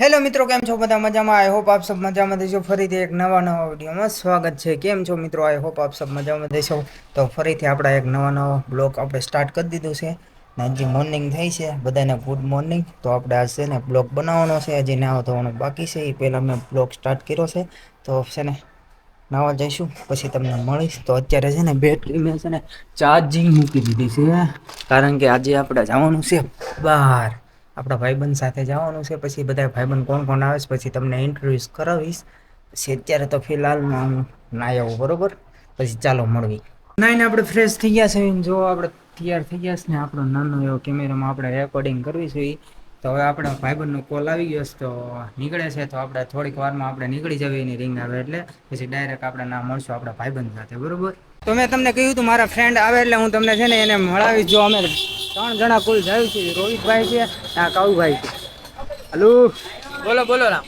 Hello મિત્રો, કેમ છો બધા મજામાં? આઈ હોપ આપ સબ મજામાં દેશો. ફરીથી એક નવા નવા વિડીયોમાં સ્વાગત છે. કેમ છો મિત્રો? આઈ હોપ આપ સબ મજામાં દેશો. તો ફરીથી આપણા એક નવા નવા બ્લોગ આપણે સ્ટાર્ટ કરી દીધું છે. હજી મોર્નિંગ થઈ છે. બધાને ગુડ મોર્નિંગ તો આપણે આજ છે ને બ્લોગ બનાવવાનો છે. હજી નાવા ધોવાનું બાકી છે. એ પહેલાં મેં બ્લોગ સ્ટાર્ટ કર્યો છે. તો છે ને નાવા જઈશું. પછી તમને મળીશ. તો અત્યારે છે ને બેટરી મેં છે ને ચાર્જિંગ મૂકી દીધી છે. કારણ કે આજે આપણે જવાનું છે બહાર. આપણા ભાઈબંધ સાથે જવાનું છે, પછી બધા ભાઈબંધ કોણ કોણ આવે છે, પછી તમને ઇન્ટ્રોડ્યુસ કરાવીશ. પછી અત્યારે તો ફિલહાલમાં હું ના આવું, બરોબર? પછી ચાલો મળવી. નાઈને આપણે ફ્રેશ થઈ ગયા છે જો આપણે તૈયાર થઈ ગયા છે ને આપણો નાનો એવો કેમેરામાં આપણે રેકોર્ડિંગ કરવી છે તો હવે આપણા ભાઈબંધનો કોલ આવી ગયો છે, તો નીકળે છે, તો આપણે થોડીક વારમાં આપણે નીકળી જવી એની રિંગ આવે એટલે, પછી ડાયરેક્ટ આપણે ના મળશું આપણા ભાઈબંધ સાથે, બરોબર? તો મેં તમને કહ્યું હતું મારા ફ્રેન્ડ આવે એટલે હું તમને છે ને એને મળાવીશ જો અમે ત્રણ જણા કુલ જાય છે. રોહિતભાઈ છે આ કાઉભાઈ છે. હલો? બોલો બોલો રામ.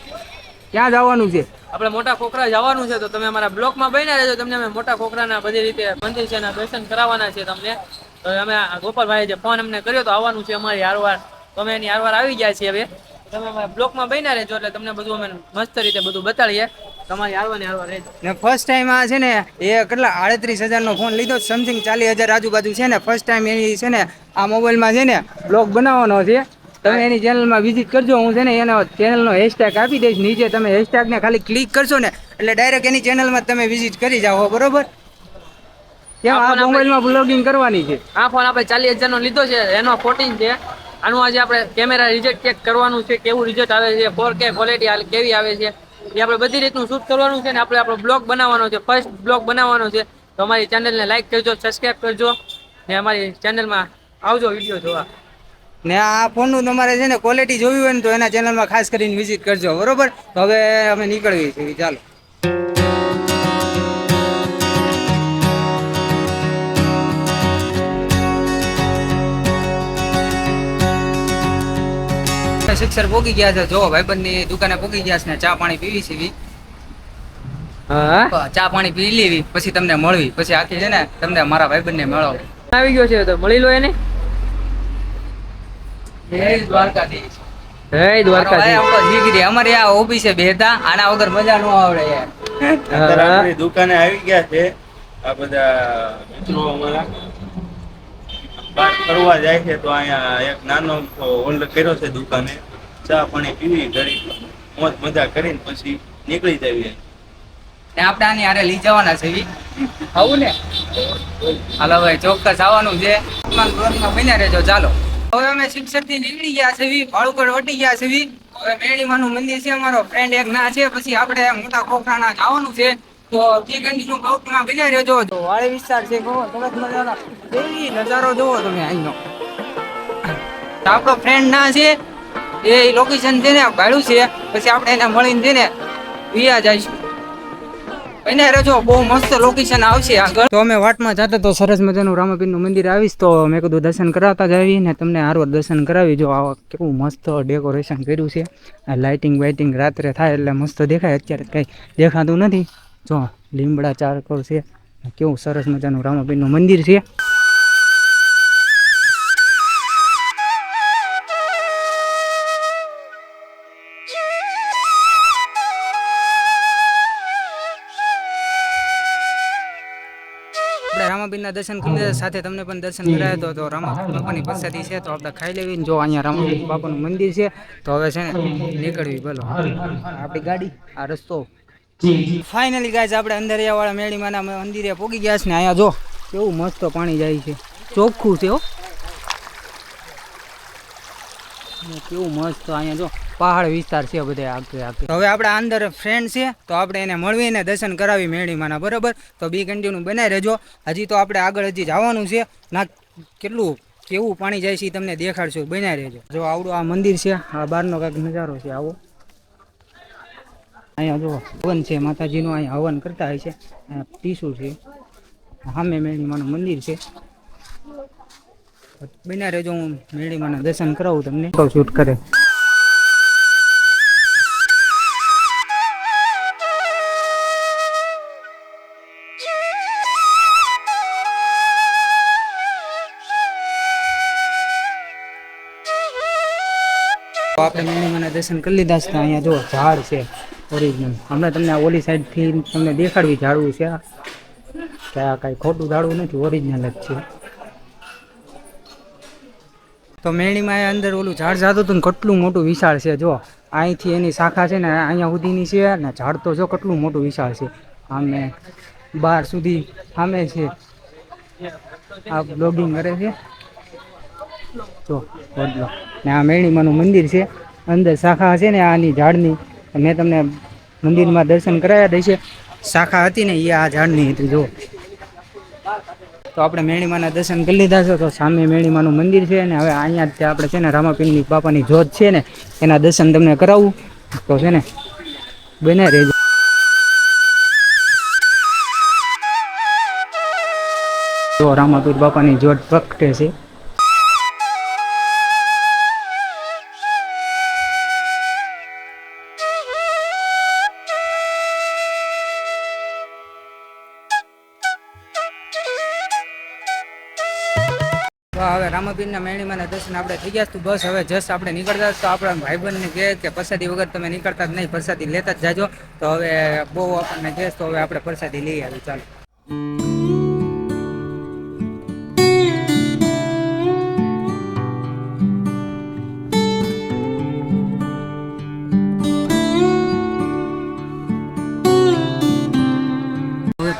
ક્યાં જવાનું છે? આપણે મોટા ખોખરા જવાનું છે તો તમે અમારા બ્લોકમાં બન્યા રહેજો. તમને અમે મોટા ખોખરાના બધી રીતે મંદિર છે દર્શન કરાવવાના છે તમને. તો અમે આ ગોપાલભાઈએ જે ફોન અમને કર્યો તો આવવાનું છે અમારી હારવાર. તો અમે એની હારવાર આવી ગયા છીએ હવે. તમે અમારા બ્લોકમાં બન્યા રહેજો એટલે તમને બધું અમે મસ્ત રીતે બધું બતાડીએ. તમારી ને ફર્સ્ટ ટાઈમ આ છે ને એ કેટલા આડત્રીસ હજારનો ફોન લીધો સમથિંગ ચાલીસ હજાર આજુબાજુ છે ને ફર્સ્ટ ટાઈમ એની છે ને આ મોબાઈલમાં છે ને બ્લોગ બનાવવાનો છે. તમે એની ચેનલમાં વિઝિટ કરજો હું છે ને એનો ચેનલનો હેશટેગ આપી દઈશ નીચે તમે હેશટેગને ખાલી ક્લિક કરશો ને એટલે ડાયરેક્ટ એની ચેનલમાં તમે વિઝિટ કરી જાઓ બરોબર? કેમ આ મોબાઈલમાં બ્લોગિંગ કરવાની છે? આ ફોન આપણે ચાલીસ હજારનો લીધો છે એનો ફોર્ટીન છે. આનું આજે આપણે કેમેરા રિઝલ્ટ ચેક કરવાનું છે કેવું રિઝલ્ટ આવે છે ફોર કે ક્વોલિટી કેવી આવે છે. એ આપણે બધી રીતનું શૂટ કરવાનું છે ને આપણે આપણો બ્લોગ બનાવવાનો છે. ફર્સ્ટ બ્લોગ બનાવવાનો છે. તો અમારી ચેનલને લાઈક કરજો સબસ્ક્રાઈબ કરજો ને અમારી ચેનલમાં આવજો વીડિયો જોવા. ને આ ફોનનું તમારે છે ને ક્વોલિટી જોવી હોય ને તો એના ચેનલમાં ખાસ કરીને વિઝિટ કરજો. બરોબર? હવે અમે નીકળવી છીએ. ચાલો. શિક્ષર પોગી ગયા છે. જો ભાઈબંધની દુકાને પોગી ગયા છે ને ચા પાણી પીવી છે ચા પાણી પી લેવી પછી તમને મળવી. પછી આખી છે ને તમને મારા ભાઈબંધને મળો આવી ગયો છે તો. મળી લો એને. જય દ્વારકાધીશ. ભાઈ આપણો અમારે આ ઓફિસે બેતા આના વગર મજા ન આવડે. યાર આપણી દુકાને આવી ગયા છે. આ બધા મિત્રો અમારા. કરવા જાય છે તો અહીંયા એક નાનો હોલ્ડ કર્યો છે દુકાને. ચા પાણી પીવી, ઘડી મોજ મજા કરીને પછી નીકળી જઈએ. ને આપણે આની હારે લઈ જવાના છે. આવું ને? હાલો ભાઈ ચોક્કસ આવવાનું છે. બન્યા રહેજો, ચાલો. હવે અમે શિક્ષકથી નીકળી ગયા છે ભાડુકર વટી ગયા છે. હવે મેળીમાનું મંદિર છે, અમારો ફ્રેન્ડ એક ના છે, પછી આપણે મોટા ખોખરાના જવાનું છે. તો જે કંડીનું ભાવમાં બન્યા રહેજો. તો વાળી વિસ્તાર છે નજારો જોવો તમે અહીંનો. આપણો ફ્રેન્ડ ના છે એ લોકેશન છે ને ભાડું છે. પછી આપણે એને મળીને છે ને વિયા જઈશું. એને રજો, બહુ મસ્ત લોકેશન આવશે આગળ. તો અમે વાટમાં જતા તો સરસ મજાનું રામાપીરનું મંદિર આવીશ. તો મેં કીધું દર્શન કરાવતા જ આવી ને તમને હારવાર દર્શન કરાવી. જો આ કેવું મસ્ત ડેકોરેશન કર્યું છે. આ લાઇટિંગ વાઇટિંગ રાત્રે થાય એટલે મસ્ત દેખાય. અત્યારે કંઈ દેખાતું નથી. જો લીમડા ચારકોર છે. કેવું સરસ મજાનું રામાપીરનું મંદિર છે. રામાપીરના દર્શન કરી સાથે તમને પણ દર્શન કરાયા તો તો રામ બાપાની પ્રસાદી છે તો આપણે ખાઈ લેવી જો અહીંયા રામાપીર બાપાનું મંદિર છે તો હવે છે ને નીકળવી બોલો. આપણી ગાડી આ રસ્તો. ફાઇનલી ગાઈઝ આપણે અંદરિયાવાળા મેળીમાના મંદિરે પોગી ગયા છે ને અહીંયા જો કેવું મસ્ત પાણી જાય છે. ચોખ્ખું છે હો ને કેવું મસ્ત અહીંયા જો પહાડ વિસ્તાર છે બધે આગળ આગળ હવે આપણા અંદર ફ્રેન્ડ છે, તો આપણે એને મળવીને દર્શન કરાવી મેળીમાંના, બરાબર? તો બી કન્ટિન્યુ બનાવી રહેજો. હજી તો આપણે આગળ હજી જવાનું છે. ના, કેટલું, કેવું પાણી જાય છે એ તમને દેખાડશું. બનાવી રહેજો. જો આવડું આ મંદિર છે, આ બહારનો કાંઈક નજારો છે, આવો. અહીંયા જો હવન છે, માતાજીનું અહીંયા હવન કરતા હોય છે. અહીંયા પીસું છે. સામે મેળીમાનું મંદિર છે. બન્યા રહેજો, હું મેળીમાના દર્શન કરાવું તમને. શૂટ કરે. તો આપણે મેળીમાના દર્શન કરી લીધા છે અહીંયા જો ઝાડ છે ઓરિજિનલ હમણાં તમને ઓલી સાઈડથી તમને દેખાડવી ઝાડવું છે આ. કાંઈ ખોટું ઝાડવું નથી ઓરિજિનલ જ છે. તો મેળીમાં એ અંદર ઓલું ઝાડ જાતું હતું ને કેટલું મોટું વિશાળ છે, જો. અહીંથી એની શાખા છે ને અહીંયા સુધીની છે ને ઝાડ તો જો કેટલું મોટું વિશાળ છે. આમે બાર સુધી સામે છે. આ બ્લોગિંગ કરે છે. જો બદલો ને આ મેળીમાનું મંદિર છે. અંદર શાખા છે ને આની ઝાડની. મેં તમને મંદિરમાં દર્શન કરાવ્યા દઈશે શાખા હતી ને એ આ ઝાડની હતી, જો. તો આપણે મેણીમાના દર્શન કરી લીધા છે. તો સામે મેણીમાનું મંદિર છે ને હવે અહીંયા જ આપણે છે ને રામાપીરની બાપાની જોત છે ને, એના દર્શન તમને કરાવવું તો છે ને, બને રહેજો. તો રામાપીર બાપાની જોત પ્રગટે છે. હવે રામાપીરના દર્શન આપણે થઈ ગયા. તો બસ હવે જસ આપણે નીકળતા તો આપણા ભાઈબંધને કહે કે પ્રસાદી વગર તમે નીકળતા જ નહીં, પ્રસાદી લેતા જ જાજો. તો હવે બહુ આપણને કહે તો હવે આપણે પ્રસાદી લઈ આવી ચાલો.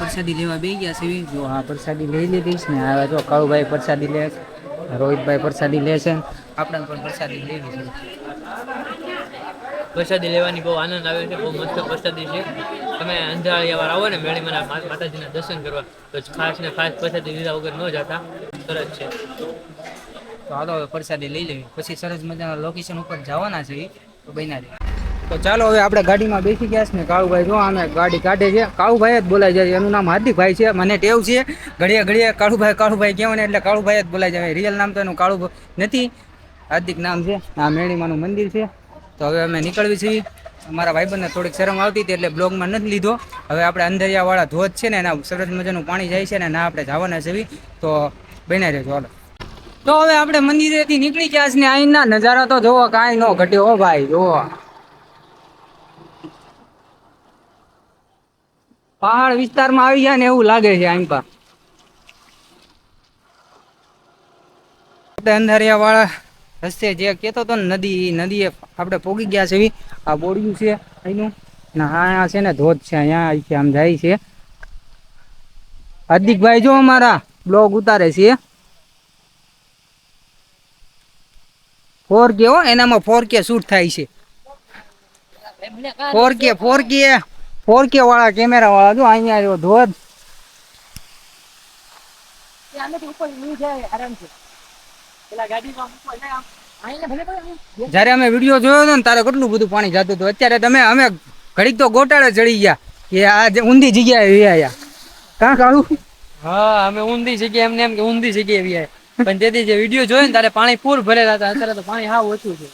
પ્રસાદી લેવા બે ગયા છે જો આ પ્રસાદી લઈ લીધી છે ને હવે જો કાળુભાઈ પ્રસાદી લે રોહિતભાઈ પ્રસાદી લે છે. આપણે પણ પ્રસાદી લેવી છે. પ્રસાદી લેવાની બહુ આનંદ આવે છે, બહુ મસ્ત પ્રસાદી છે. તમે અંધાળિયા વાર આવો ને, મેળી મને માતાજીના દર્શન કરવા. તો ખાસ ને ખાસ પ્રસાદી લીધા વગર ન જતા. સરસ છે. તો હાલો પ્રસાદી લઈ લેવી. પછી સરસ મજાના લોકેશન ઉપર જવાના છે તો બન્યા તો ચાલો હવે આપણે ગાડીમાં બેસી ગયા છે ને કાળુભાઈ જો અમે ગાડી કાઢે છે. કાળુભાઈ જ બોલાય જાય એનું નામ હાર્દિકભાઈ છે, મને ટેવ છે. ઘડીએ ઘડીએ કાળુભાઈ કાળુભાઈ કહેવાય ને એટલે કાળુભાઈ જ બોલાય જાય. રિયલ નામ તો એનું કાળુ નથી. હાર્દિક નામ છે. આ મેળીમાનું મંદિર છે. તો હવે અમે નીકળવી છીએ. અમારા ભાઈબંધને થોડીક શરમ આવતી હતી એટલે બ્લોગમાં નથી લીધો. હવે આપણે અંધરિયાવાળા ધોધ છે ને એના સરસ મજાનું પાણી જાય છે ને ના આપણે જવાના છે તો બન્યા રહેજો હાલો. તો હવે આપણે મંદિરેથી નીકળી ગયા છે ને અહીંના નજારા તો જોવો કાંઈ ન ઘટ્યો હો ભાઈ, જોવો. પહાડ વિસ્તારમાં આવી ગયા ને એવું લાગે છે આમ પા આપણે અંધારિયા વાળા રસ્તે જે કહેતો હતો ને નદી, નદીએ આપણે પોગી ગયા છે આ બોડિયું છે અહીંનું. ને અહીંયા છે ને ધોધ છે, અહીંયા અહીંથી આમ જાય છે. હાર્દિકભાઈ જો અમારા બ્લોગ ઉતારે છે. ફોર કે હો એનામાં ફોર કે શૂટ થાય છે. ફોર કે ફોર કે. ફોર કે વાળા કેમેરા વાળા જો અહીંયા આવ્યો ધોધ. જયારે અમે વીડિયો જોયો હતો ને તારે કેટલું બધું પાણી જતું હતું. અત્યારે તમે અમે ઘડીક તો ગોટાળે ચડી ગયા કે આ જે ઊંધી જગ્યાએ વ્યાયા. કાં કાળું? હા અમે ઊંધી જગ્યાએ એમને એમ કે ઊંધી જગ્યાએ બી પણ તેથી જે વીડિયો જોયો ને તારે પાણી પૂર ભરેલા હતા અત્યારે તો પાણી હાવ ઓછું છે.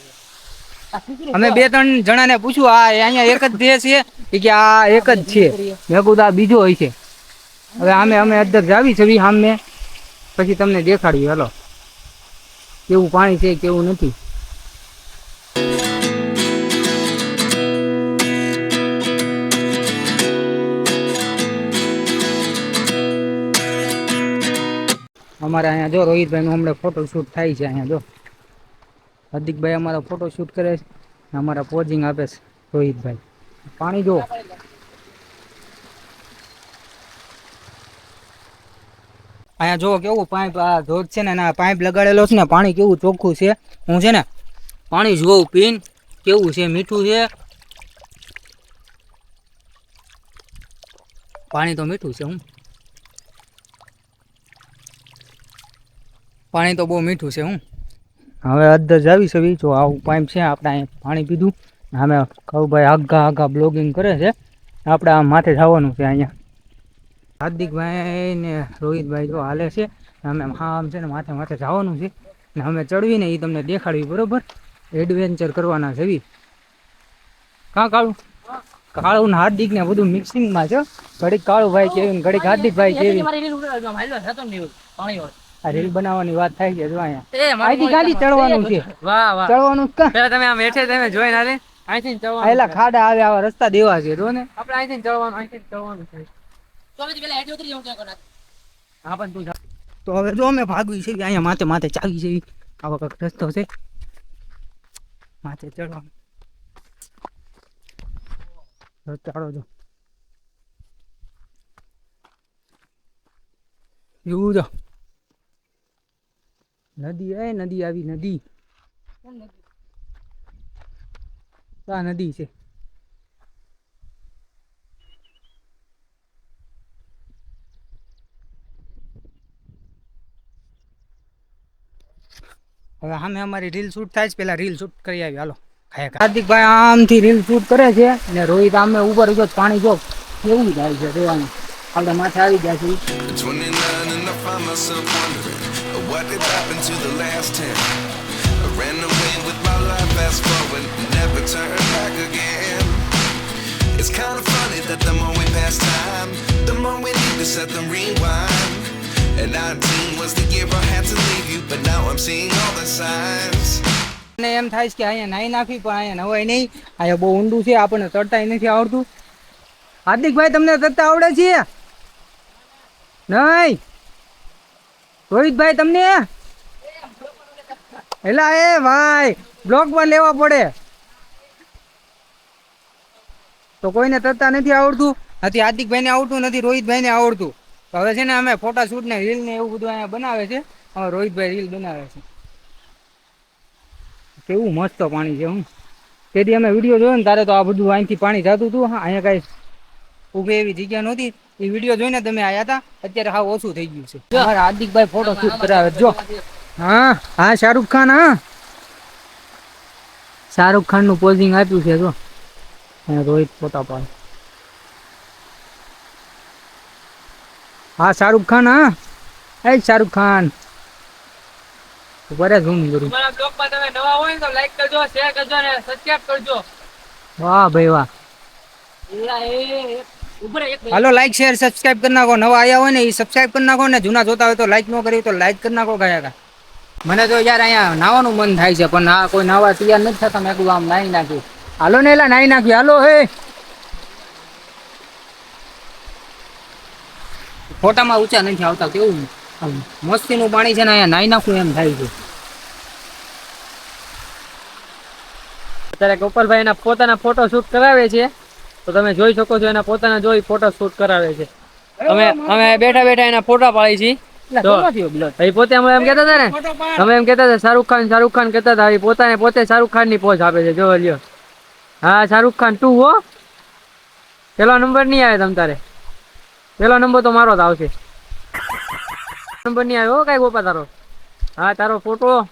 અમે બે ત્રણ જણાને પૂછ્યું, આ અહીંયા એક જ દેહ છે કે આ એક જ છે. મેં કીધું, આ બીજો હોય છે. હવે આમે, અમે અંદર જાવી છે સામે પછી તમને દેખાડ્યું, હેલો. કેવું પાણી છે, કેવું નથી. અમારે અહીંયા જો રોહિતભાઈનું હમણાં ફોટો શૂટ થાય છે અહીંયા, જો. હાર્દિકભાઈ અમારો ફોટો શૂટ કરે છે અમારા પોઝિંગ આપે છે, રોહિતભાઈ. પાણી જુઓ. અહીંયા જુઓ કેવું પાઇપ આ ધોધ છે ને, ના પાઇપ લગાડેલો છે ને, પાણી કેવું ચોખ્ખું છે. હું છે ને, પાણી જોઉં, પીન, કેવું છે, મીઠું છે? પાણી તો મીઠું છે, હું. પાણી તો બહુ મીઠું છે, હું. હવે અદ્ધર જાવી છે, જો આવું પાઇપ છે, આપણે અહીંયા પાણી પીધું. અમે કઉભાઈ આગા આગા બ્લોગિંગ કરે છે. આપણે આ માથે જવાનું છે અહીંયા. હાર્દિકભાઈ ને રોહિતભાઈ જો હાલે છે, અમે આમ છે ને માથે માથે જવાનું છે. ને અમે ચડવીને એ તમને દેખાડવી, બરોબર? એડવેન્ચર કરવાના છે એવી કાં કાળું? કાળું ને હાર્દિક ને બધું મિક્સિંગમાં છે. ઘડીક કાળુભાઈ કેવી ઘડીક હાર્દિકભાઈ કેવી? આ રીલ બનાવવાની વાત થાય છે જો અહીંયા. અહીંથી ગાડી ચડવાનું છે. વાહ વાહ. ચડવાનું કા? પેલા તમે આમ હેઠે તમે જોઈને હાલે. અહીંથી ચડવાનું આયલા ખાડા આવે આવા રસ્તા દેવા છે જો ને. આપણે અહીંથી ચડવાનું અહીંથી ચડવાનું છે. હા પણ તું તો હવે જો અમે ભાગવી છે અહીંયા માથે માથે ચાવી છે. આવો કંઈક રસ્તો છે. માથે ચડવાનું. ચાલો જો. એવું જો. નદી એ નદી આવી નદી. આ નદી છે. હવે અમે અમારી રીલ શૂટ થાય છે. પેલા રીલ શૂટ કરી આવી. હાલો ખાયા હાર્દિકભાઈ આમથી રીલ શૂટ કરે છે ને રોહિત આમે ઉપર જો પાણી જો. કેવું જાય છે રેવાનું? આપણે માથે આવી ગયા છે. what did happen to the last 10. I ran away with my life, fast forward, never turn back again. It's kind of funny that the more we pass time, the more we need to set them rewind. And 19 was the year I had to leave you, but now I'm seeing all the signs. અને એમ થાય છે કે અહીંયા નાઈ નાખી પણ અહીંયા નવાય નહીં અહીંયા બહુ ઊંડું છે આપણને તરતાય નથી આવડતું હાર્દિકભાઈ તમને તરતા આવડે છે નહીં રોહિતભાઈ, તમને? એલા એ ભાઈ, બ્લોકમાં લેવા પડે. તો કોઈને તરતા નથી આવડતું? નથી, હાર્દિકભાઈને આવડતું નથી, રોહિતભાઈને આવડતું. તો હવે છે ને અમે ફોટા શૂટ ને રીલ ને એવું બધું અહીંયા બનાવે છે. હવે રોહિતભાઈ રીલ બનાવે છે. કેવું મસ્ત પાણી છે હું તેથી અમે વીડિયો જોયો ને, તારે તો આ બધું અહીંથી પાણી જતું હતું. અહીંયા કાંઈ ઊભી એવી જગ્યા નહોતી. એ વીડિયો જોઈને તમે આયા હતા અત્યારે હાવ ઓછું થઈ ગયું છે. અમારા હાર્દિકભાઈ ફોટો શૂટ કરાવે. જો. હા હા શાહરૂખ ખાન હા. શાહરુખ ખાનનું પોઝિંગ આપ્યું છે જો. રોહિત ફોટા પાડે હા શાહરુખ ખાન હા. એ શાહરુખ ખાન. બરે ઝૂમ કરું. અમારા બ્લોગમાં તમે નવા હોય તો લાઈક કરજો શેર કરજો અને સબસ્ક્રાઇબ કરજો. વાહ ભાઈ વાહ. એ હાલો લાઈક શેર સબસ્ક્રાઇબ કરી નાખો. નવા આવ્યા હોય ને એ સબસ્ક્રાઇબ કરી નાખો ને, જૂના જોતા હોય તો લાઈક ન કરી, તો લાઈક કરી નાખો ગયા મને તો યાર અહીંયા નાવાનું મન થાય છે, પણ આ કોઈ નાવા તૈયાર નથી થતા. મેં આમ નાહી નાખ્યું હાલો ને, એલા, નાહી નાખ્યું હાલો, હે. ફોટામાં ઊંચા નથી આવતા, કેવું મસ્તીનું પાણી છે ને, અહીંયા નાઈ નાખું એમ થાય છે. અત્યારે ગોપાલભાઈ એના પોતાના ફોટો શૂટ કરાવે છે. તો તમે જોઈ શકો છો એના પોતાના જોઈ ફોટો શૂટ કરાવે છે. અમે અમે બેઠા બેઠા એના ફોટા પાડી છીએ? એ પોતે અમે એમ કેતા હતા ને અમે એમ કેતા હતા શાહરુખ ખાન શાહરુખ ખાન કહેતા હતા એ પોતાને પોતે શાહરુખ ખાનની પોઝ આપે છે જો લ્યો. હા શાહરુખ ખાન તું હો. પેલો નંબર નહીં આવે તમ તારે. પેલો નંબર તો મારો જ આવશે. નંબર નહીં આવ્યો કઈ ગોપા તારો. હા તારો ફોટો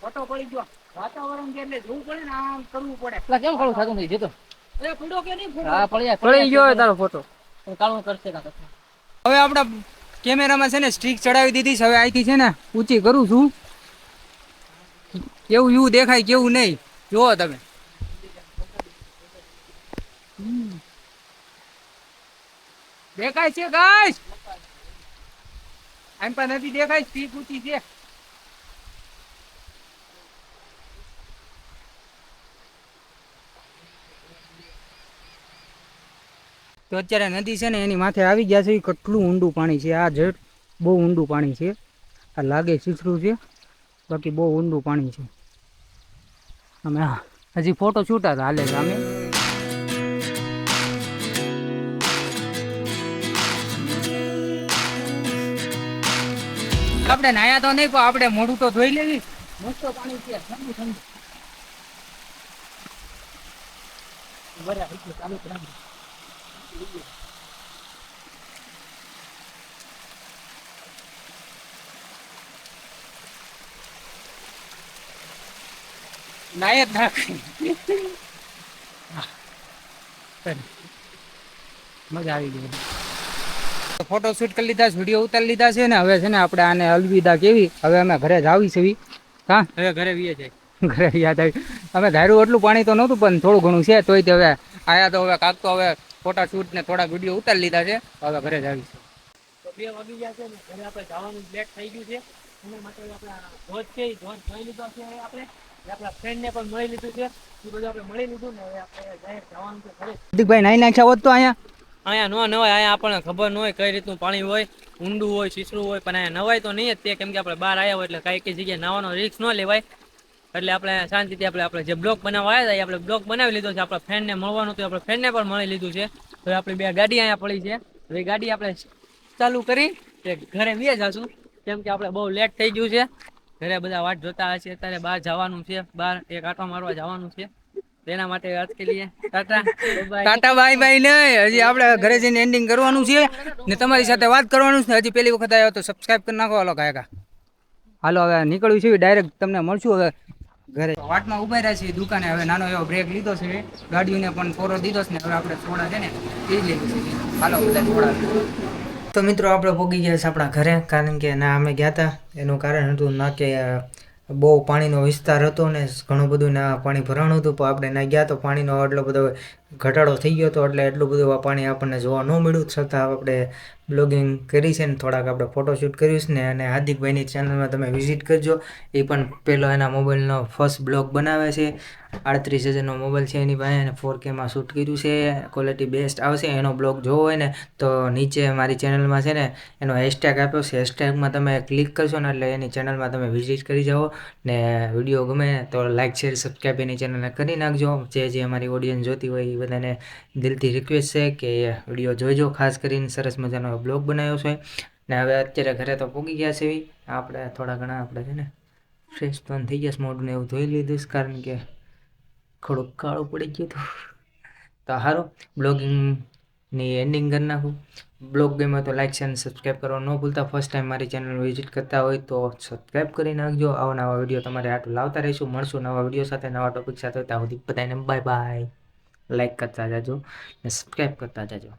ફોટો પડી ગયો. વાતાવરણ એટલે જોવું પડે ને આમ કરવું પડે. એટલે કેમ કાળું થતું નથી જોતો હવે આપણા કેમેરામાં છે ને સ્ટ્રીક ચડાવી દીધી છે હવે અહીંથી છે ને ઊંચી કરું છું. કેવું એવું દેખાય કેવું નહીં જુઓ તમે. દેખાય છે ગાય આમ પણ નથી દેખાય સ્ટ્રીક ઊંચી છે. તો અત્યારે નદી છે ને એની માથે આવી ગયા છે. કેટલું ઊંડું પાણી છે. આ જટ બહુ ઊંડું પાણી છે. આ લાગે છીછરું છે. બાકી બહુ ઊંડું પાણી છે. અમે હજી ફોટો છૂટા હતા હાલે સામે. આપણે નાયા તો નહીં, પણ આપણે મોઢું તો ધોઈ લેવી. મસ્ત પાણી છે. ઠંડુ ઠંડુ. બરાબર ચાલુ. નાય જ નાખી મજા આવી ગઈ ફોટો શૂટ કરી લીધા વીડિયો ઉતારી લીધા છે ને હવે છે ને આપણે આને અલવિદા કેવી હવે અમે ઘરે જાવી છે હા? હવે ઘરે વીએ જાય. ઘરે યાદ આવી અમે ધાર્યું એટલું પાણી તો નહોતું પણ થોડું ઘણું છે તોય તે હવે આયા તો હવે કાક તો હવે ફોટા શૂટ ને થોડા વીડિયો ઉતારી લીધા છે હવે ઘરે જ આવી છે બે વાગી ગયા છે ને ઘરે આપણે જવાનું લેટ થઈ ગયું છે. એના માટે આપણે ધોધ છે એ ધોધ જોઈ લીધો છે આપણે. આપણા ફ્રેન્ડને પણ મળી લીધું છે. એ બધું આપણે મળી લીધું ને હવે આપણે જાહેર જવાનું છે ઘરે. હાર્દિકભાઈ નાઈ નાખ્યા હોત તો અહીંયા? અહીંયા ન નવાય અહીંયા આપણને ખબર ન હોય કઈ રીતનું પાણી હોય ઊંડું હોય છીછરું હોય પણ અહીંયા નવાય તો નહીં જ તે કેમ કે આપણે બહાર આવ્યા હોય એટલે કઈ કઈ જગ્યાએ નાવાનો રિસ્ક ન લેવાય. એટલે આપણે શાંતિથી આપણે આપણે જે બ્લોક બનાવવા આવ્યા હતા એ આપણે બ્લોક બનાવી લીધો છે. આપણા ફ્રેન્ડને મળવાનું હતું આપણે ફ્રેન્ડને પણ મળી લીધું છે. હવે આપણી બે ગાડી અહીંયા પડી છે. હવે ગાડી આપણે ચાલુ કરી તે ઘરે બે જશું કેમ કે આપણે બહુ લેટ થઈ ગયું છે. ઘરે બધા વાટ જોતા હશે. અત્યારે બહાર જવાનું છે. બહાર એક આટો મારવા જવાનું છે. તેના માટે વાત કરી લઈએ. ટાટા. ટાટા બાય બાય નહીં હજી આપણે ઘરે જઈને એન્ડિંગ કરવાનું છે. ને તમારી સાથે વાત કરવાનું છે. હજી પહેલી વખત આવ્યો તો સબસ્ક્રાઇબ કરી નાખો હાલો કાયકા હાલો હવે નીકળ્યું છે. ડાયરેક્ટ તમને મળશું. હવે ઘરે. વાટમાં ઊભા રહ્યા છીએ દુકાને. હવે નાનો એવો બ્રેક લીધો છે. ગાડીઓને પણ કોરો દીધો છે ને હવે આપણે થોડા છે ને એ જ લીધું છે. હાલો બધા થોડા તો મિત્રો આપણે પોગી ગયા છે આપણા ઘરે કારણ કે ના અમે ગયા હતા. એનું કારણ હતું ના કે બહુ પાણીનો વિસ્તાર હતો ને ઘણું બધું ના પાણી ભરાણું હતું પણ આપણે ના ગયા તો પાણીનો એટલો બધો ઘટાડો થઈ ગયો હતો એટલે એટલું બધું પાણી આપણને જોવા ન મળ્યું. છતાં આપણે બ્લોગિંગ કરી છે ને થોડાક આપણે ફોટોશૂટ કર્યું છે ને અને હાર્દિકભાઈની ચેનલમાં તમે વિઝિટ કરજો. એ પણ પહેલો એના મોબાઈલનો ફર્સ્ટ બ્લોગ બનાવે છે. આડત્રીસ હજારનો મોબાઈલ છે એની પાસે અને ફોર કેમાં શૂટ કર્યું છે. ક્વોલિટી બેસ્ટ આવશે. એનો બ્લોગ જોવો હોય ને તો નીચે મારી ચેનલમાં છે ને એનો હેશટેગ આપ્યો છે. હેશટેગમાં તમે ક્લિક કરશો ને એટલે એની ચેનલમાં તમે વિઝિટ કરી જાઓ. ને વીડિયો ગમે તો લાઇક શેર સબસ્ક્રાઈબ એની ચેનલને કરી નાખજો. જે જે અમારી ઓડિયન્સ જોતી હોય એ બધાને દિલથી રિક્વેસ્ટ છે કે વીડિયો જોઈજો. ખાસ કરીને સરસ મજાનો બ્લોગ બનાવ્યો છે. ને હવે અત્યારે ઘરે તો પૂગી ગયા છે. આપણે થોડા ઘણા આપણે છે ને ફ્રેશ પણ થઈ ગયા મોઢું ને એવું ધોઈ લીધું છે કારણ કે થોડુંક કાળું પડી ગયું હતું. તો સારું બ્લોગિંગની એન્ડિંગ કરી નાખું. બ્લોગ ગમે તો લાઈક અને સબસ્ક્રાઈબ કરવા ન ભૂલતા. ફર્સ્ટ ટાઈમ મારી ચેનલ વિઝિટ કરતા હોય તો સબસ્ક્રાઈબ કરી નાખજો. આવા નવા વીડિયો તમારે આટલું લાવતા રહીશું. મળશું નવા વીડિયો સાથે, નવા ટોપિક સાથે. ત્યાં સુધી બધાને બાય બાય લાઇક કરતા જાજો ને સબસ્ક્રાઈબ કરતા જાજો.